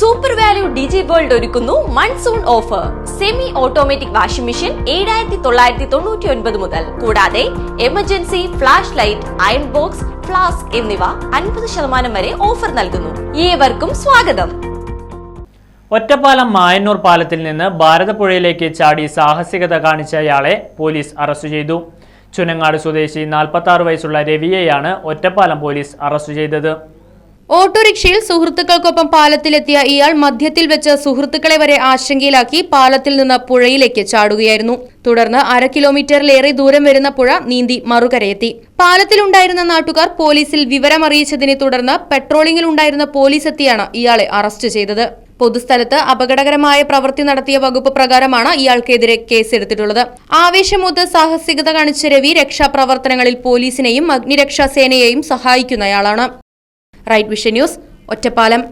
Super value ഡിജി world ഒരുക്കുന്നു monsoon offer semi automatic washing machine ഏഴായിരത്തി തൊള്ളായിരത്തി തൊണ്ണൂറ്റി ഒൻപത് മുതൽ. കൂടാതെ emergency flash light iron box flask എന്നിവ അൻപത് ശതമാനം വരെ ഓഫർ നൽകുന്നു. ഏവർക്കും സ്വാഗതം. ഒറ്റപ്പാലം മായന്നൂർ പാലത്തിൽ നിന്ന് ഭാരതപ്പുഴയിലേക്ക് ചാടി സാഹസികത കാണിച്ചയാളെ പോലീസ് അറസ്റ്റ് ചെയ്തു. ചുനങ്ങാട് സ്വദേശി നാൽപ്പത്തി വയസ്സുള്ള രവിയെയാണ് ഒറ്റപ്പാലം പോലീസ് അറസ്റ്റ് ചെയ്തത്. ഓട്ടോറിക്ഷയിൽ സുഹൃത്തുക്കൾക്കൊപ്പം പാലത്തിലെത്തിയ ഇയാൾ മധ്യത്തിൽ വെച്ച് സുഹൃത്തുക്കളെ വരെ ആശങ്കയിലാക്കി പാലത്തിൽ നിന്ന് പുഴയിലേക്ക് ചാടുകയായിരുന്നു. തുടർന്ന് അര കിലോമീറ്ററിലേറെ ദൂരം വരുന്ന പുഴ നീന്തി മറുകരയെത്തി. പാലത്തിലുണ്ടായിരുന്ന നാട്ടുകാർ പോലീസിൽ വിവരമറിയിച്ചതിനെ തുടർന്ന് പെട്രോളിംഗിലുണ്ടായിരുന്ന പോലീസ് എത്തിയാണ് ഇയാളെ അറസ്റ്റ് ചെയ്തത്. പൊതുസ്ഥലത്ത് അപകടകരമായ പ്രവൃത്തി നടത്തിയ വകുപ്പ് പ്രകാരമാണ് ഇയാൾക്കെതിരെ കേസെടുത്തിട്ടുള്ളത്. ആവേശമൂത്ത് സാഹസികത കാണിച്ച രവി രക്ഷാപ്രവർത്തനങ്ങളിൽ പോലീസിനെയും അഗ്നിരക്ഷാ സേനയെയും സഹായിക്കുന്നയാളാണ്. Right vision news Ottapalam.